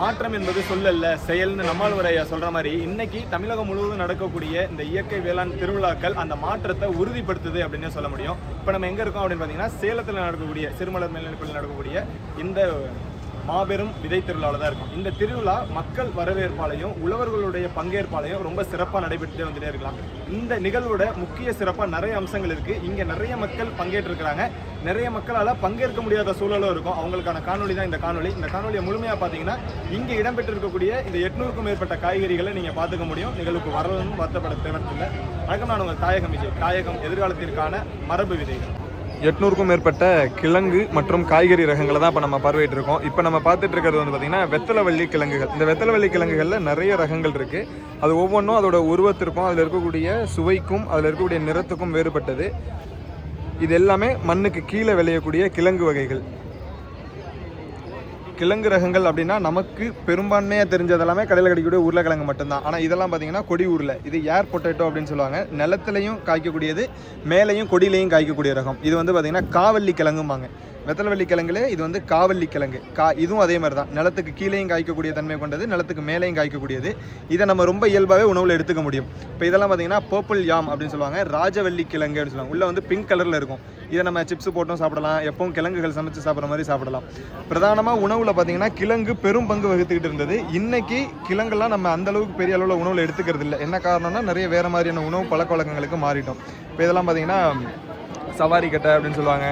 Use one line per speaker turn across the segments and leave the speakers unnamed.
மாற்றம் என்பது சொல்லல்ல செயல்னு நம்மாழ்வார் ஐயா சொல்கிற மாதிரி இன்னைக்கு தமிழகம் முழுவதும் நடக்கக்கூடிய இந்த இயற்கை வேளாண் திருவிழாக்கள் அந்த மாற்றத்தை உறுதிப்படுத்துது அப்படின்னு சொல்ல முடியும். இப்போ நம்ம எங்கே இருக்கோம் அப்படின்னு பார்த்தீங்கன்னா சேலத்தில் நடக்கக்கூடிய சிறுமலர் மேல்நிலைப்பள்ளியில் நடக்கக்கூடிய இந்த மாபெரும் விதை திருவிழாவில் தான் இருக்கும். இந்த திருவிழா மக்கள் வரவேற்பாலையும் உழவர்களுடைய பங்கேற்பாலையும் ரொம்ப சிறப்பாக நடைபெற்றுட்டே வந்துட்டே இருக்கலாம். இந்த நிகழ்வோட முக்கிய சிறப்பாக நிறைய அம்சங்கள் இருக்கு. இங்கே நிறைய மக்கள் பங்கேற்றிருக்கிறாங்க. நிறைய மக்களால் பங்கேற்க முடியாத சூழலும் இருக்கும். அவங்களுக்கான காணொலி தான் இந்த காணொளி. இந்த காணொலியை முழுமையாக பார்த்தீங்கன்னா இங்கே இடம்பெற்றிருக்கக்கூடிய இந்த எட்நூறுக்கும் மேற்பட்ட காய்கறிகளை நீங்கள் பார்த்துக்க முடியும். நிகழ்வுக்கு வரணும் வருத்தப்பட தேவையில்லை. வணக்கம் நான் உங்கள் தாயகம் விஜய். தாயகம் எதிர்காலத்திற்கான மரபு விதைகள். எட்நூறுக்கும் மேற்பட்ட கிழங்கு மற்றும் காய்கறி ரகங்களை தான் இப்போ நம்ம பார்வையிட்டு இருக்கோம். இப்போ நம்ம பார்த்துட்டு இருக்கிறது வந்து பார்த்தீங்கன்னா வெத்தலைவள்ளி கிழங்குகள். இந்த வெத்தலைவள்ளி கிழங்குகளில் நிறைய ரகங்கள் இருக்குது அது ஒவ்வொன்றும் அதோட உருவத்திற்கும் அதில் இருக்கக்கூடிய சுவைக்கும் அதில் இருக்கக்கூடிய நிறத்துக்கும் வேறுபட்டது. இது எல்லாமே மண்ணுக்கு கீழே விளையக்கூடிய கிழங்கு வகைகள். கிழங்கு ரகங்கள் அப்படின்னா நமக்கு பெரும்பான்மையாக தெரிஞ்சது எல்லாமே கடையில் கிடைக்கக்கூடிய உருளைக்கிழங்கு மட்டும்தான். ஆனால் இதெல்லாம் பார்த்தீங்கன்னா கொடி உருளை. இது ஏர் பொட்டேட்டோ அப்படின்னு சொல்லுவாங்க. நிலத்துலையும் காய்க்கக்கூடியது மேலேயும் கொடியிலையும் காய்க்கக்கூடிய ரகம். இது வந்து பார்த்தீங்கன்னா காவல்லி கிழங்கும்பாங்க. வெத்தலவள்ளி கிழங்குல இது வந்து காவல்லி கிழங்கு கா இதுவும் அதே மாதிரி தான் நிலத்துக்கு கீழேயும் காய்க்கக்கூடிய தன்மை கொண்டது நிலத்துக்கு மேலேயும் காய்க்கக்கூடியது. இதை நம்ம ரொம்ப இயல்பாகவே உணவில் எடுத்துக்க முடியும். இப்போ இதெல்லாம் பார்த்தீங்கன்னா பர்பிள் யாம் அப்படின்னு சொல்லுவாங்க ராஜவள்ளி கிழங்கு அப்படின்னு சொல்லுவாங்க. உள்ள வந்து பிங்க் கலரில் இருக்கும். இதை நம்ம சிப்ஸ் போட்டும் சாப்பிடலாம் எப்பவும் கிழங்குகள் சமைச்சு சாப்பிட்ற மாதிரி சாப்பிடலாம். பிரதானமாக உணவில் பார்த்தீங்கன்னா கிழங்கு பெரும் பங்கு வகுத்துக்கிட்டு இருந்தது. இன்னைக்கு கிழங்குலாம் நம்ம அந்த அளவுக்கு பெரிய அளவில் உணவில் எடுத்துக்கிறது இல்லை. என்ன காரணம்னா நிறைய வேறு மாதிரியான உணவு பழக்க வழக்கங்களுக்கு மாறிட்டோம். இப்போ இதெல்லாம் பார்த்தீங்கன்னா சவாரி கட்டை அப்படின்னு சொல்லுவாங்க.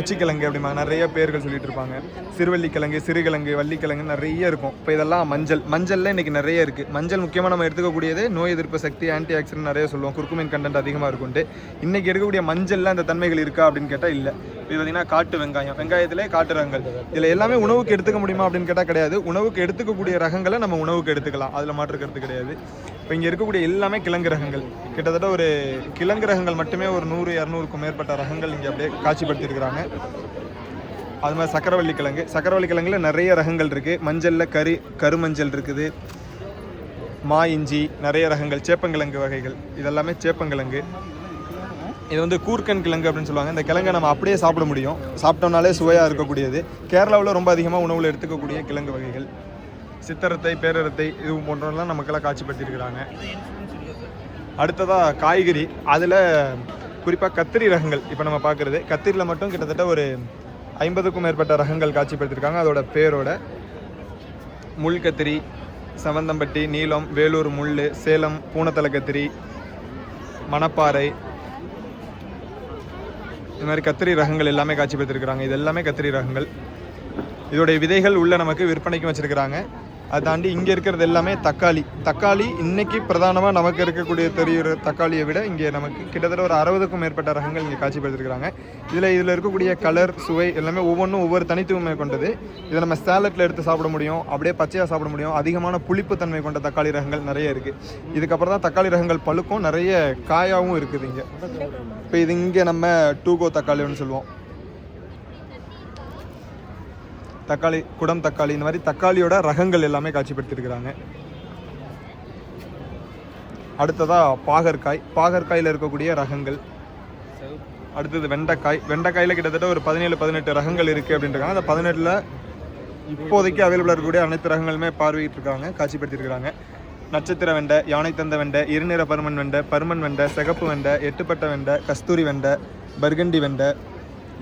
உச்சிக்கிழங்கு அப்படிம்பாங்க. நிறைய பேர்கள் சொல்லிட்டு இருப்பாங்க. சிறுவள்ளிக்கிழங்கு சிறுகிழங்கு வள்ளிக்கிழங்கு நிறைய இருக்கும். இப்போ இதெல்லாம் மஞ்சள். மஞ்சள்ல இன்னைக்கு நிறைய இருக்கு. மஞ்சள் முக்கியமாக நம்ம எடுத்துக்கக்கூடியது நோய் எதிர்ப்பு சக்தி ஆன்டி ஆக்சிடென்ட் நிறைய சொல்லுவோம். குறுக்குமின் கண்டென்ட் அதிகமாக இருக்கும்ட்டு. இன்னைக்கு எடுக்கக்கூடிய மஞ்சள்ல அந்த தன்மைகள் இருக்கா அப்படின்னு கேட்டால் இல்லை. இது பார்த்தீங்கன்னா காட்டு வெங்காயம். வெங்காயத்திலே காட்டு ரகங்கள். இதில் எல்லாமே உணவுக்கு எடுத்துக்க முடியுமா அப்படின்னு கேட்டால் கிடையாது. உணவுக்கு எடுத்துக்கக்கூடிய ரகங்களை நம்ம உணவுக்கு எடுத்துக்கலாம். அதில் மாற்றுக்கிறது கிடையாது. இப்போ இங்கே இருக்கக்கூடிய எல்லாமே கிழங்கு ரகங்கள் கிட்டத்தட்ட ஒரு கிழங்கு ரகங்கள் மட்டுமே ஒரு நூறு இரநூறுக்கும் மேற்பட்ட ரகங்கள் இங்கே அப்படியே காட்சிப்படுத்தியிருக்கிறாங்க. அது மாதிரி சக்கரவள்ளி கிழங்கு. சக்கரவள்ளி கிழங்குல நிறைய ரகங்கள் இருக்குது மஞ்சளில் கரு கருமஞ்சள் இருக்குது. மா இஞ்சி நிறைய ரகங்கள். சேப்பங்கிழங்கு வகைகள். இதெல்லாமே சேப்பங்கிழங்கு. இது வந்து கூர்க்கன் கிழங்கு அப்படின்னு சொல்லுவாங்க. இந்த கிழங்கை நம்ம அப்படியே சாப்பிட முடியும். சாப்பிட்டோம்னாலே சுவையாக இருக்கக்கூடியது. கேரளாவில் ரொம்ப அதிகமாக உணவில் எடுத்துக்கக்கூடிய கிழங்கு வகைகள். சித்தரத்தை பேரரத்தை இது போன்றவெல்லாம் நமக்கெல்லாம் காட்சிப்படுத்தியிருக்கிறாங்க. அடுத்ததாக காய்கறி. அதில் குறிப்பாக கத்திரி ரகங்கள். இப்போ நம்ம பார்க்குறது கத்திரியில் மட்டும் கிட்டத்தட்ட ஒரு ஐம்பதுக்கும் மேற்பட்ட ரகங்கள் காட்சிப்படுத்தியிருக்காங்க. அதோட பேரோட முள் கத்திரி சவந்தம்பட்டி நீலம் வேலூர் முள் சேலம் பூனத்தலை கத்திரி மணப்பாறை இது மாதிரி கத்திரி ரகங்கள் எல்லாமே காட்சிப்படுத்திருக்கிறாங்க இது எல்லாமே கத்திரி ரகங்கள். இதோடைய விதைகள் உள்ள நமக்கு விற்பனைக்கு வச்சிருக்கிறாங்க. அதை தாண்டி இங்கே இருக்கிறது எல்லாமே தக்காளி. தக்காளி இன்னைக்கு பிரதானமாக நமக்கு இருக்கக்கூடிய தெரிகிற தக்காளியை விட இங்கே நமக்கு கிட்டத்தட்ட ஒரு அறுபதுக்கும் மேற்பட்ட ரகங்கள் இங்கே காட்சிப்படுத்திருக்கிறாங்க. இதில் இதில் இருக்கக்கூடிய கலர் சுவை எல்லாமே ஒவ்வொன்றும் ஒவ்வொரு தனித்துவமே கொண்டது. இதை நம்ம சேலட்டில் எடுத்து சாப்பிட முடியும் அப்படியே பச்சையாக சாப்பிட முடியும். அதிகமான புளிப்பு தன்மை கொண்ட தக்காளி ரகங்கள் நிறைய இருக்குது இதுக்கப்புறம் தான் தக்காளி ரகங்கள் பழுக்கும் நிறைய காயாகவும் இருக்குது இங்கே. இப்போ இது இங்கே நம்ம டூகோ தக்காளின்னு சொல்லுவோம். தக்காளி குடம் தக்காளி இந்த மாதிரி தக்காளியோட ரகங்கள் எல்லாமே காட்சிப்படுத்தியிருக்கிறாங்க. அடுத்ததா பாகற்காய். பாகற்காயில் இருக்கக்கூடிய ரகங்கள். அடுத்தது வெண்டைக்காய். வெண்டைக்காயில் கிட்டத்தட்ட ஒரு பதினேழு பதினெட்டு ரகங்கள் இருக்குது அப்படின்றாங்க. அந்த பதினெட்டில் இப்போதைக்கு அவைலபிளாக இருக்கக்கூடிய அனைத்து ரகங்களுமே பார்வையிட்டிருக்காங்க காட்சிப்படுத்தியிருக்கிறாங்க. நட்சத்திர வெண்டை யானை தந்த வெண்டை இருநிற பருமன் வெண்டை பருமன் வெண்டை சிகப்பு வெண்டை எட்டுப்பட்ட வெண்டை கஸ்தூரி வெண்டை பர்கண்டி வெண்டை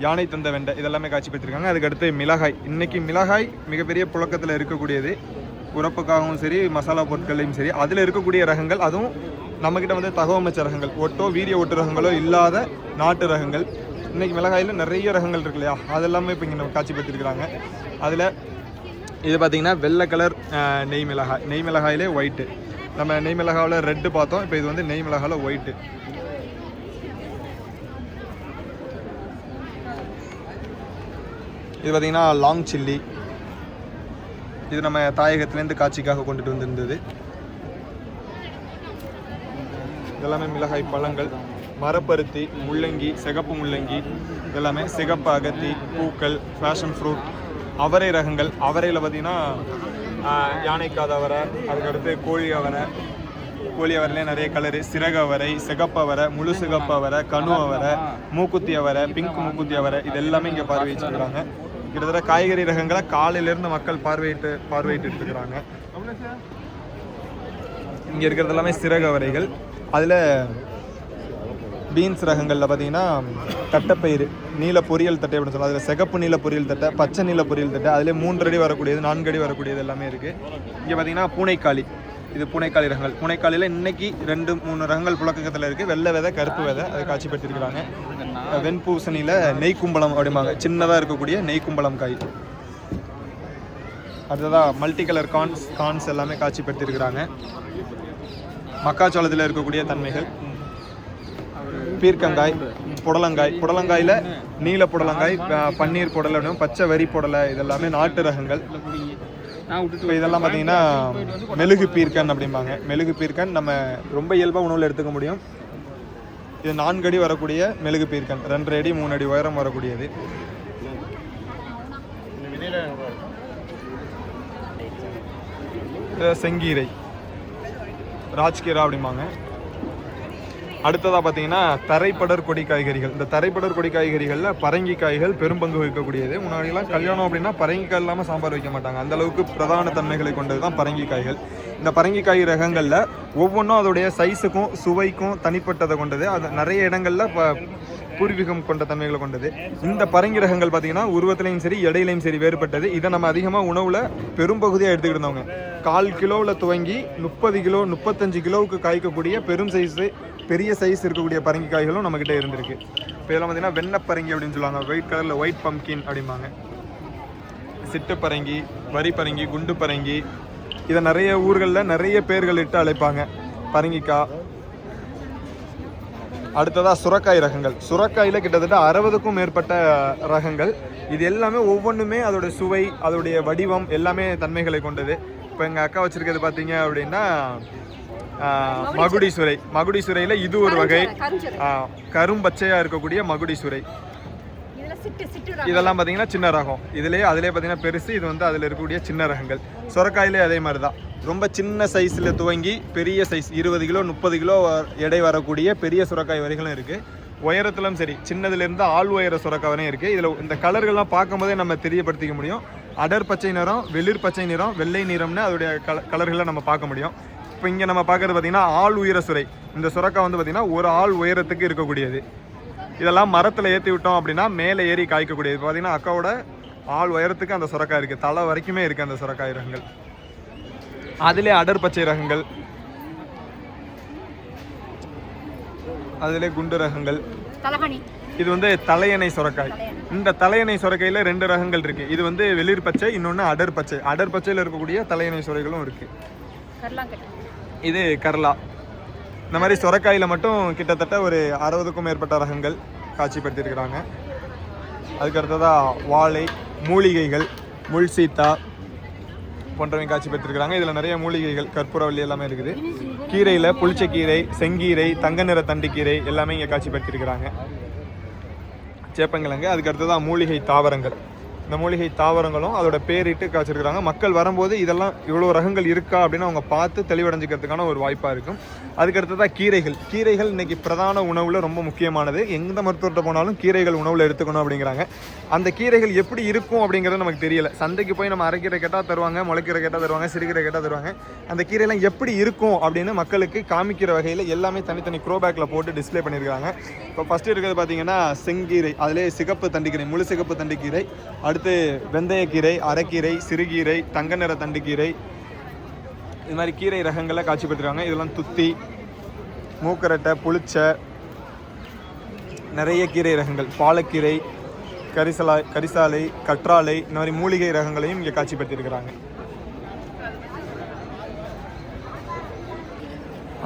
யானை தந்த வெண்டை இதெல்லாமே காட்சிப்படுத்திருக்காங்க அதுக்கடுத்து மிளகாய். இன்னைக்கு மிளகாய் மிகப்பெரிய புழக்கத்தில் இருக்கக்கூடியது. உரப்புக்காகவும் சரி மசாலா பொருட்களையும் சரி அதில் இருக்கக்கூடிய ரகங்கள் அதுவும் நம்மக்கிட்ட வந்து தகவமைச்ச ரகங்கள். ஒட்டோ வீரிய ஒட்டு ரகங்களோ இல்லாத நாட்டு ரகங்கள். இன்றைக்கி மிளகாயில் நிறைய ரகங்கள் இருக்கு இல்லையா? அதெல்லாமே இப்போ இங்கே நம்ம காட்சிப்படுத்திருக்கிறாங்க அதில் இது பார்த்தீங்கன்னா வெள்ளை கலர் நெய் மிளகாய். நெய் மிளகாயிலே ஒயிட்டு நம்ம நெய் மிளகாவில் ரெட்டு பார்த்தோம். இப்போ இது வந்து நெய் மிளகாவில் ஒயிட்டு இது பார்த்திங்கன்னா லாங் சில்லி இது நம்ம தாயகத்திலேருந்து காட்சிக்காக கொண்டுட்டு வந்திருந்தது. இதெல்லாமே மிளகாய் பழங்கள் மரப்பருத்தி முள்ளங்கி சிகப்பு முள்ளங்கி இதெல்லாமே சிகப்பு அகத்தி பூக்கள் ஃபேஷன் ஃப்ரூட் அவரை ரகங்கள். அவரையில் பார்த்தீங்கன்னா யானைக்காத அவரை அதுக்கடுத்து கோழி அவரை கோழி அவரையிலே நிறைய கலரு சிறகு அவரை சிகப்பு அவரை முழு சிகப்பு அவரை கணு அவரை மூக்குத்தி அவரை பிங்க் மூக்குத்தி அவரை இது எல்லாமே இங்கே பார்வை வச்சுருக்காங்க. கிட்டத்தட்ட காய்கறி ரகங்களை காலையிலேருந்து மக்கள் பார்வையிட்டு பார்வையிட்டு இருக்கிறாங்க இங்கே இருக்கிறது எல்லாமே சிறக வரைகள். அதில் பீன்ஸ் ரகங்களில் பார்த்தீங்கன்னா தட்டைப்பயிறு நீல பொரியல் தட்டை அப்படின்னு சொல்லலாம் அதில் சிகப்பு நீல பொரியல் தட்டை பச்சை நீல பொரியல் தட்டை அதிலே மூன்று அடி வரக்கூடியது நான்கு அடி வரக்கூடியது எல்லாமே இருக்குது இங்கே பார்த்தீங்கன்னா பூனைக்காளி. இது பூனைக்காளி ரகங்கள். பூனைக்காளியில் இன்றைக்கி ரெண்டு மூணு ரகங்கள் புழக்கத்தில் இருக்குது வெள்ளை விதை கருப்பு விதை அதை காட்சிப்படுத்தியிருக்கிறாங்க. வெண்பூசணியில் நெய் கும்பளம் அப்படிம்பாங்க. சின்னதாக இருக்கக்கூடிய நெய் கும்பளம் காய். அடுத்ததாக மல்டி கலர் கான்ஸ் கான்ஸ் எல்லாமே காட்சிப்படுத்தியிருக்கிறாங்க. மக்காச்சோளத்தில் இருக்கக்கூடிய தன்மைகள். பீர்க்கங்காய் புடலங்காய். புடலங்காயில் நீல புடலங்காய் பன்னீர் புடலை பச்சை வரி புடலை இதெல்லாமே நாட்டு ரகங்கள். இப்போ இதெல்லாம் பார்த்தீங்கன்னா மெழுகு பீர்க்கன் அப்படிம்பாங்க. மெழுகு பீர்க்கன் நம்ம ரொம்ப இயல்பாக உணவில் எடுத்துக்க முடியும். இது நான்கு அடி வரக்கூடிய மெழுகு பீர்க்கன். ரெண்டரை அடி மூணு அடி உயரம் வரக்கூடியது. செங்கீரை. ராஜ்கீரா அப்படிம்பாங்க. அடுத்ததாக பார்த்தீங்கன்னா தரைப்படர் கொடி காய்கறிகள். இந்த தரைப்படர் கொடி காய்கறிகளில் பரங்கி காய்கள் பெரும்பங்கு வகிக்கக்கூடியது. முன்னாடிலாம் கல்யாணம் அப்படின்னா பரங்கிக்காய் இல்லாமல் சாம்பார் வைக்க மாட்டாங்க. அந்தளவுக்கு பிரதான தன்மைகளை கொண்டது தான் பரங்கி காய்கள். இந்த பரங்கி காய் ரகங்களில் ஒவ்வொன்றும் அதோடைய சைஸுக்கும் சுவைக்கும் தனிப்பட்டதை கொண்டது. அது நிறைய இடங்களில் ப பூர்வீகம் கொண்ட தன்மைகளை கொண்டது. இந்த பரங்கி ரகங்கள் பார்த்தீங்கன்னா உருவத்திலையும் சரி எடையிலையும் சரி வேறுபட்டது. இதை நம்ம அதிகமாக உணவில் பெரும்பகுதியாக எடுத்துக்கிட்டு இருந்தவங்க. கால் கிலோவில் துவங்கி முப்பது கிலோ முப்பத்தஞ்சு கிலோவுக்கு காய்க்கக்கூடிய பெரும் சைஸு பெரிய சைஸ் இருக்கக்கூடிய பரங்கி காய்களும் நம்மக்கிட்ட இருந்திருக்கு. இப்போ இதெல்லாம் பார்த்தீங்கன்னா வெண்ணப்பரங்கி அப்படின்னு சொல்லுவாங்க. ஒயிட் கலரில் ஒயிட் பம்கின் அப்படிம்பாங்க. சிட்டு பரங்கி வரி பரங்கி குண்டு பரங்கி இதை நிறைய ஊர்களில் நிறைய பேர்கள் இட்டு அழைப்பாங்க. பரங்கிக்காய் அடுத்ததாக சுரக்காய் ரகங்கள். சுரக்காயில் கிட்டத்தட்ட அறுபதுக்கும் மேற்பட்ட ரகங்கள். இது எல்லாமே ஒவ்வொன்றுமே அதோட சுவை அதோடைய வடிவம் எல்லாமே தன்மைகளை கொண்டது. இப்போ எங்கள் அக்கா வச்சுருக்கிறது பார்த்தீங்க அப்படின்னா மகுடி சுரை மகுடி சுரையில் இது ஒரு வகை. கரும்பச்சையாக இருக்கக்கூடிய மகுடி சுரை. இதெல்லாம் பார்த்தீங்கன்னா சின்ன ரகம். இதுலேயே அதிலே பார்த்தீங்கன்னா பெருசு இது வந்து அதில் இருக்கக்கூடிய சின்ன ரகங்கள். சுரக்காயிலே அதே மாதிரி தான் ரொம்ப சின்ன சைஸில் துவங்கி பெரிய சைஸ் இருபது கிலோ முப்பது கிலோ எடை வரக்கூடிய பெரிய சுரக்காய் வரைகளும் இருக்குது உயரத்திலும் சரி சின்னதுலேருந்து ஆள் உயர சுரக்காய் வரையும் இருக்குது இதில் இந்த கலர்கள்லாம் பார்க்கும்போதே நம்ம தெரியப்படுத்திக்க முடியும். அடர் பச்சை நிறம் வெளிர் பச்சை நிறம் வெள்ளை நிறம்னு அதோடைய கல கலர்களை நம்ம பார்க்க முடியும். இப்போ இங்கே நம்ம பார்க்குறது பார்த்தீங்கன்னா ஆள் உயர சுரை. இந்த சுரக்காய் வந்து பார்த்தீங்கன்னா ஒரு ஆள் உயரத்துக்கு இருக்கக்கூடியது. இதெல்லாம் மரத்தில் ஏற்றி விட்டோம் அப்படின்னா மேலே ஏறி காய்க்கக்கூடியது. இப்போ பார்த்தீங்கன்னா அக்காவோட ஆள் உயரத்துக்கு அந்த சுரக்காய் இருக்குது தலை வரைக்குமே இருக்குது அந்த சுரக்காய் ரகங்கள். அதிலே அடர் பச்சை ரகங்கள். அதிலே குண்டு ரகங்கள். இது வந்து தலையணை சுரக்காய். இந்த தலையணை சுரக்காயில் ரெண்டு ரகங்கள் இருக்குது இது வந்து வெளிர் பச்சை இன்னொன்று அடர் பச்சை. அடர் பச்சையில் இருக்கக்கூடிய தலையணை சுரைகளும் இருக்குது இது கர்லா. இந்த மாதிரி சுரக்காயில் மட்டும் கிட்டத்தட்ட ஒரு அறுபதுக்கும் மேற்பட்ட ரகங்கள் காட்சிப்படுத்தியிருக்கிறாங்க. அதுக்கு அடுத்ததாக வாழை மூலிகைகள் முள் சீத்தா போன்றவை காட்சிப்படுத்திருக்கிறாங்க இதில் நிறைய மூலிகைகள் கற்பூரவள்ளி எல்லாமே இருக்குது. கீரையில் புளிச்சக்கீரை செங்கீரை தங்க நிற தண்டுக்கீரை எல்லாமே இங்கே காட்சிப்படுத்தியிருக்கிறாங்க. சேப்பங்கிழங்கு அதுக்கடுத்ததாக மூலிகை தாவரங்கள். இந்த மூலிகை தாவரங்களும் அதோட பேரிட்டு காய்ச்சிருக்கிறாங்க. மக்கள் வரும்போது இதெல்லாம் இவ்வளோ ரகங்கள் இருக்கா அப்படின்னு அவங்க பார்த்து தெளிவடைஞ்சிக்கிறதுக்கான ஒரு வாய்ப்பாக இருக்கும். அதுக்கு தான் கீரைகள். கீரைகள் இன்றைக்கி பிரதான உணவில் ரொம்ப முக்கியமானது. எந்த மருத்துவர்கிட்ட போனாலும் கீரைகள் உணவில் எடுத்துக்கணும் அப்படிங்கிறாங்க. அந்த கீரைகள் எப்படி இருக்கும் அப்படிங்கிறது நமக்கு தெரியல. சந்தைக்கு போய் நம்ம அரைக்கீரை கேட்டால் தருவாங்க முளைக்கீரை கேட்டால் தருவாங்க சிறுகீரை கேட்டால் தருவாங்க. அந்த கீரைலாம் எப்படி இருக்கும் அப்படின்னு மக்களுக்கு காமிக்கிற வகையில் எல்லாமே தனித்தனி க்ரோ பேக்கில் போட்டு டிஸ்ப்ளே பண்ணியிருக்காங்க இப்போ ஃபஸ்ட்டு இருக்கிறது பார்த்தீங்கன்னா செங்கீரை. அதிலே சிகப்பு தண்டிக்கீரை முழு சிகப்பு தண்டிக்கீரை அடுத்து வெந்தயக்கீரை அரைக்கீரை சிறுகீரை தங்க நிற தண்டுக்கீரை. இது மாதிரி கீரை ரகங்களை காட்சிப்படுத்திருக்காங்க இதெல்லாம் துத்தி மூக்கரட்டை புளிச்சை நிறைய கீரை ரகங்கள். பாலக்கீரை கரிசலா கரிசாலை கற்றாழை இந்த மாதிரி மூலிகை ரகங்களையும் இங்கே காட்சிப்படுத்தியிருக்கிறாங்க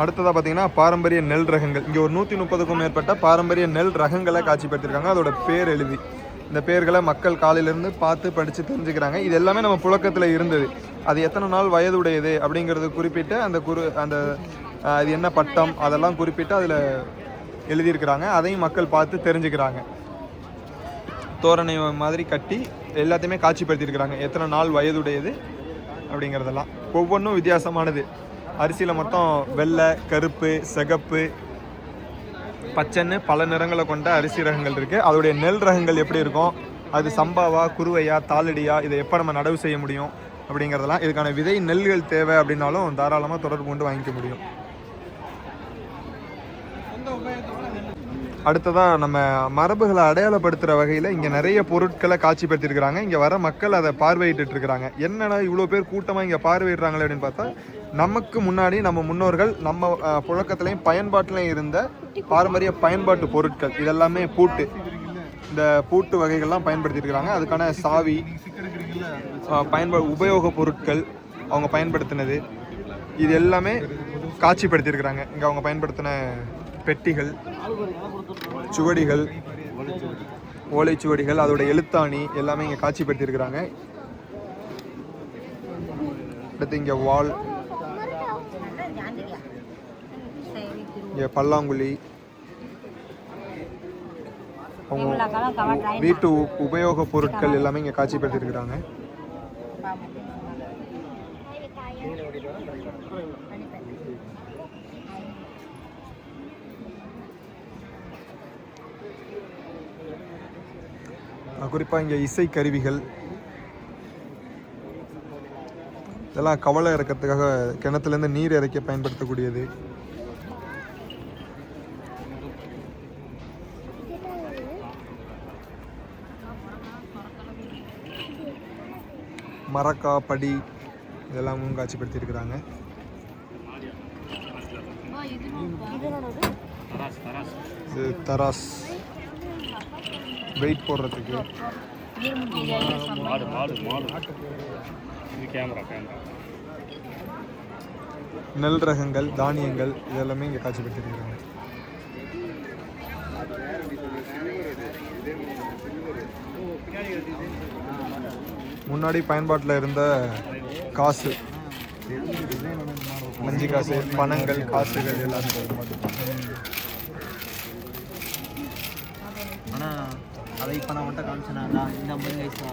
அடுத்ததாக பார்த்தீங்கன்னா பாரம்பரிய நெல் ரகங்கள். இங்கே ஒரு நூற்றி முப்பதுக்கும் மேற்பட்ட பாரம்பரிய நெல் ரகங்களை காட்சிப்படுத்தியிருக்காங்க அதோட பேர் எழுதி. இந்த பேர்களை மக்கள் காலையிலேருந்து பார்த்து படித்து தெரிஞ்சுக்கிறாங்க. இது எல்லாமே நம்ம புழக்கத்தில் இருந்தது. அது எத்தனை நாள் வயதுடையது அப்படிங்கிறது குறிப்பிட்டு அந்த குரு அந்த அது என்ன பட்டம் அதெல்லாம் குறிப்பிட்டு அதில் எழுதியிருக்கிறாங்க. அதையும் மக்கள் பார்த்து தெரிஞ்சுக்கிறாங்க. தோரணை மாதிரி கட்டி எல்லாத்தையுமே காட்சிப்படுத்தியிருக்கிறாங்க. எத்தனை நாள் வயதுடையது அப்படிங்கிறதெல்லாம். ஒவ்வொன்றும் வித்தியாசமானது. அரிசியில் மொத்தம் வெள்ளை கருப்பு சிகப்பு பச்சைன்னு பல நிறங்களை கொண்ட அரிசி ரகங்கள் இருக்குது அதோடைய நெல் ரகங்கள் எப்படி இருக்கும்? அது சம்பாவா குருவையா தாளடியா? இதை எப்போ நம்ம நடவு செய்ய முடியும்? அப்படிங்கிறதெல்லாம் இதுக்கான விதை நெல்கள் தேவை அப்படின்னாலும் தாராளமாக தொடர்பு கொண்டு வாங்கிக்க முடியும். அடுத்ததாக நம்ம மரபுகளை அடையாளப்படுத்துகிற வகையில் இங்கே நிறைய பொருட்களை காட்சிப்படுத்தியிருக்கிறாங்க. இங்கே வர மக்கள் அதை பார்வையிட்டு இருக்கிறாங்க என்னடா இவ்வளோ பேர் கூட்டமாக இங்கே பார்வையிடுறாங்களே அப்படின்னு பார்த்தா நமக்கு முன்னாடி நம்ம முன்னோர்கள் நம்ம புழக்கத்துலேயும் பயன்பாட்டிலையும் இருந்த பாரம்பரிய பயன்பாட்டு பொருட்கள் இதெல்லாமே பூட்டு. இந்த பூட்டு வகைகள்லாம் பயன்படுத்தியிருக்கிறாங்க. அதுக்கான சாவி பயன்பா உபயோக பொருட்கள் அவங்க பயன்படுத்தினது. இது எல்லாமே காட்சிப்படுத்தியிருக்கிறாங்க. இங்கே அவங்க பயன்படுத்தின பெட்டிகள் சுவடிகள் ஓலைச்சுவடிகள் அதோட எழுத்தாணி எல்லாமே இங்கே காட்சிப்படுத்தியிருக்கிறாங்க. அடுத்து இங்கே வால் இங்கே பல்லாங்குழி அவங்க வீட்டு உபயோக பொருட்கள் எல்லாமே இங்கே காட்சிப்படுத்தியிருக்கிறாங்க. குறிப்பாக இங்கே இசை கருவிகள். இதெல்லாம் கவலை இறக்கிறதுக்காக கிணத்துலேருந்து நீர் இறைக்க பயன்படுத்தக்கூடியது. மரக்கா படி இதெல்லாமும் காட்சிப்படுத்தியிருக்கிறாங்க. இது தராஸ். வெயிட் போடுறதுக்கு.
மாடு மாடு மாடு. இது கேமரா கேமரா.
நெல் ரகங்கள் தானியங்கள் இதெல்லாமே இங்கே காட்சிப்படுத்தியிருக்கிறாங்க முன்னாடி பயன்பாட்டில் இருந்த காசு. மஞ்சி காசு பணங்கள் காசுகள் எல்லாமே
ஆனால் அதை இப்போ நான் மட்டும் காமிச்சேன்னா இந்த ஐம்பது வயசா